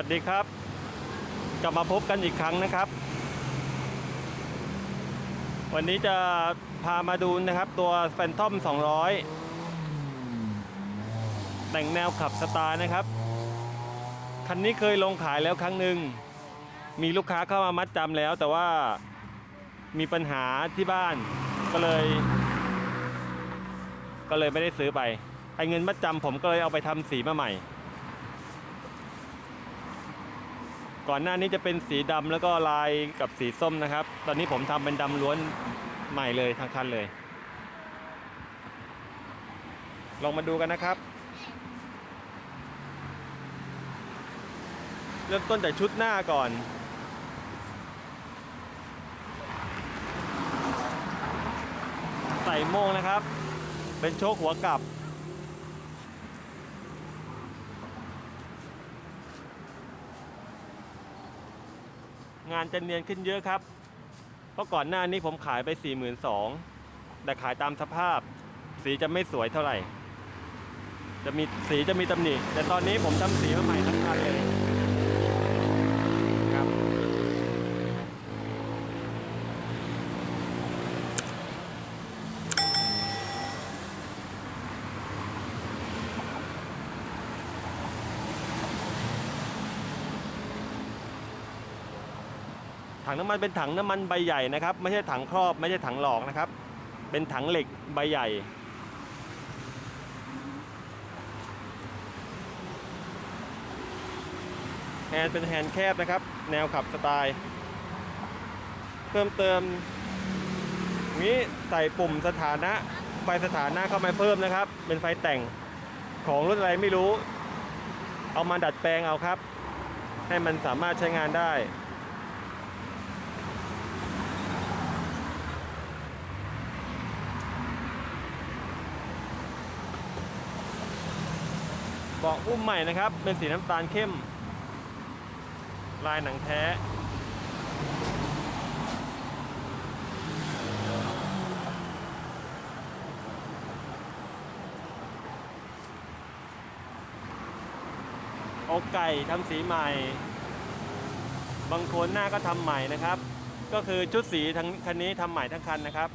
วัสดีครับ กลับมาพบกันอีกครั้งนะครับ วันนี้จะพามาดูนะครับตัว Phantom 200 แต่งแนวขับสไตล์นะครับ คันนี้เคยลงขายแล้วครั้งหนึ่ง มีลูกค้าเข้ามามัดจำแล้ว แต่ว่ามีปัญหาที่บ้านก็เลย ก็เลยไม่ได้ซื้อไปไอ้เงินมัดจำผมก็เลยเอาไปทำสีมาใหม่ ก่อนหน้านี้จะเป็นสีดำแล้วก็ลายกับสีส้มนะครับ ตอนนี้ผมทำเป็นดำล้วนใหม่เลยทั้งคันเลย ลองมาดูกันนะครับ เริ่มต้นจากชุดหน้าก่อนใส่โมงนะครับ เป็นโชคหัวกลับ งานจะเนียนขึ้นเยอะครับ เพราะก่อนหน้านี้ผมขายไป 4 2 0 0 0แต่ขายตามสภาพ สีจะไม่สวยเท่าไหร่ จะมีสีจะมีตำหนิ แต่ตอนนี้ผมทำสีมาใหม่ทั้งคันเลย ถังน้ำมันเป็นถังน้ำมันใบใหญ่นะครับ ไม่ใช่ถังครอบไม่ใช่ถังหลอกนะครับ เป็นถังเหล็กใบใหญ่ แฮนด์เป็นแฮนด์แคบนะครับ แนวขับสไตล์ เพิ่มเติมนี้ใส่ปุ่มสถานะไฟสถานะเข้ามาเพิ่มนะครับ เป็นไฟแต่งของรุ่นอะไรไม่รู้ เอามาดัดแปลงเอาครับ ให้มันสามารถใช้งานได้ เบาะอุ้มใหม่นะครับ เป็นสีน้ำตาลเข้ม ลายหนังแท้ อกไก่ทำสีใหม่ บางคนหน้าก็ทำใหม่นะครับ ก็คือชุดสีทั้งคันนี้ทำใหม่ทั้งคันนะครับ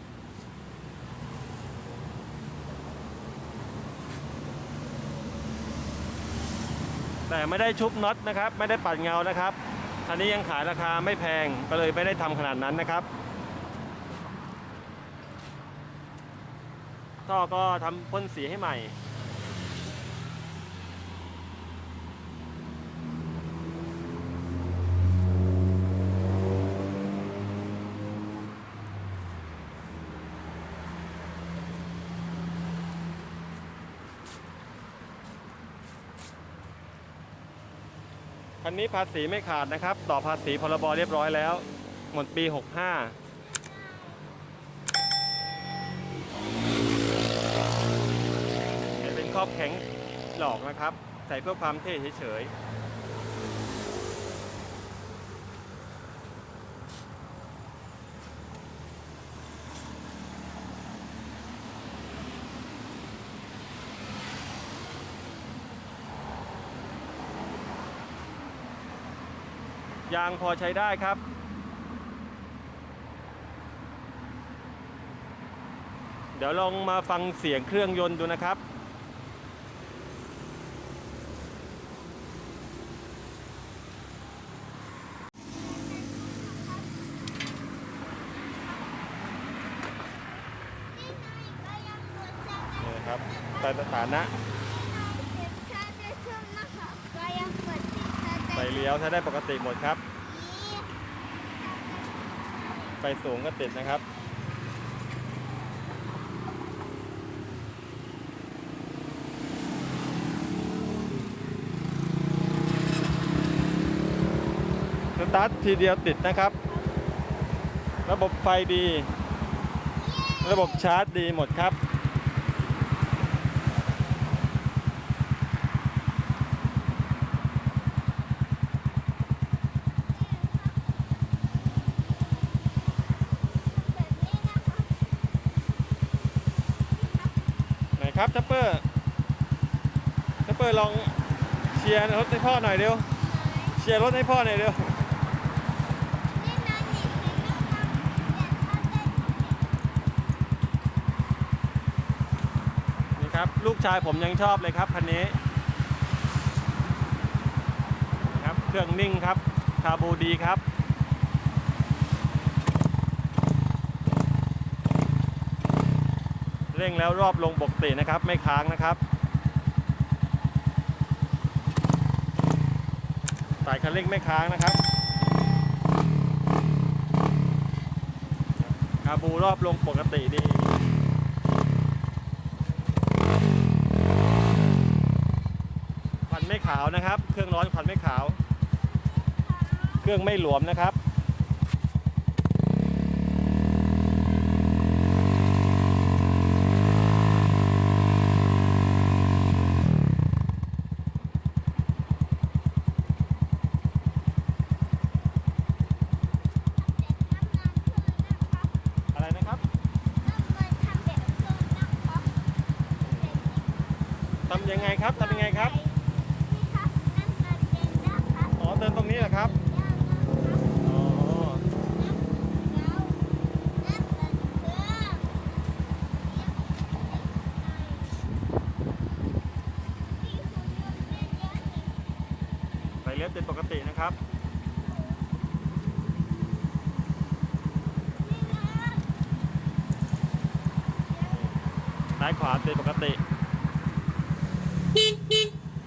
แต่ไม่ได้ชุบน็อตนะครับ ไม่ได้ปัดเงานะครับคันนี้ยังขายราคาไม่แพงก็เลยไม่ได้ทำขนาดนั้นนะครับท่อก็ทำพ่นสีให้ใหม่ คันนี้ภาษีไม่ขาดนะครับ ต่อภาษีพรบเรียบร้อยแล้ว หมดปี 65เป็นครอบแข็งหลอกนะครับ ใส่เพื่อความเท่เฉยๆ ยางพอใช้ได้ครับ เดี๋ยวลองมาฟังเสียงเครื่องยนต์ดูนะครับนี่ครับใส่สถานะ ไฟเลี้ยวใช้ได้ปกติหมดครับ ไฟสูงก็ติดนะครับ สตาร์ททีเดียวติดนะครับ ระบบไฟดี ระบบชาร์จดีหมดครับ ครับทัปเปอร์ทัปเปอร์ลองเชียร์รถให้พ่อหน่อยเร็ว เชียร์รถให้พ่อหน่อยเร็วนี่ครับเนี่ยถ้าได้นี่ครับลูกชายผมยังชอบเลยครับคันนี้ครับเครื่องนิ่งครับคาบูดีครับ ร่งแล้วรอบลงปกตินะครับ ไม่ค้างนะครับสายคันเร่งไม่ค้างนะครับคาบูรอบลงปกติดีควันไม่ขาวนะครับ เครื่องร้อนควันไม่ขาว เครื่องไม่หลวมนะครับ อะไรนะครับ ทำยังไงครับทำยังไงครับอ๋อเติมตรงนี้เหรอครับอ๋อไฟเลี้ยวเป็นปกตินะครับซ้ายขวาเป็นปกติ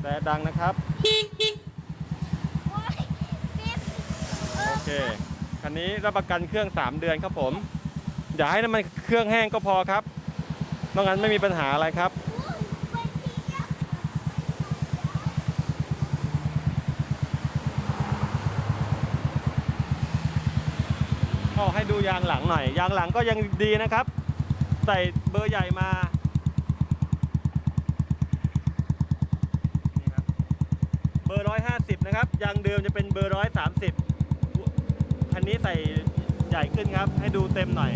แต่ดังนะครับ โอเค คันนี้รับประกันเครื่อง 3 เดือนครับผม อย่าให้น้ำมันเครื่องแห้งก็พอครับนอกนั้นไม่มีปัญหาอะไรครับ ก็ให้ดูยางหลังหน่อย ยางหลังก็ยังดีนะครับ ใส่เบอร์ใหญ่มานี่ครับ เบอร์ 150 นะครับยางเดิมจะเป็นเบอร์130คันนี้ใส่ใหญ่ขึ้นครับ ให้ดูเต็มหน่อย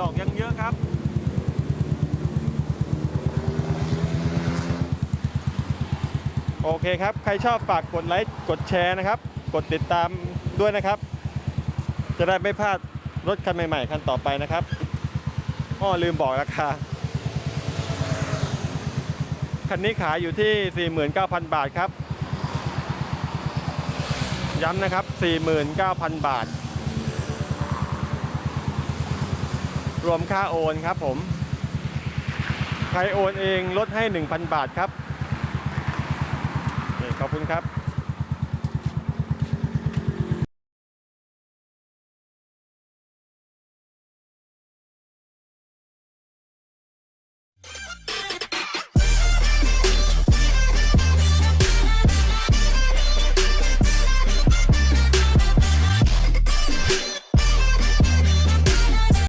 ดอกยังเยอะครับ โอเคครับ ใครชอบฝากกดไลค์กดแชร์นะครับ กดติดตามด้วยนะครับ จะได้ไม่พลาดรถคันใหม่ๆคันต่อไปนะครับอ้อลืมบอกราคาคันนี้ขายอยู่ที่ 49,000 บาทครับ ย้ำนะครับ 49,000 บาท รวมค่าโอนครับผม ใครโอนเองลดให้ 1,000 บาทครับนี่ขอบคุณครับ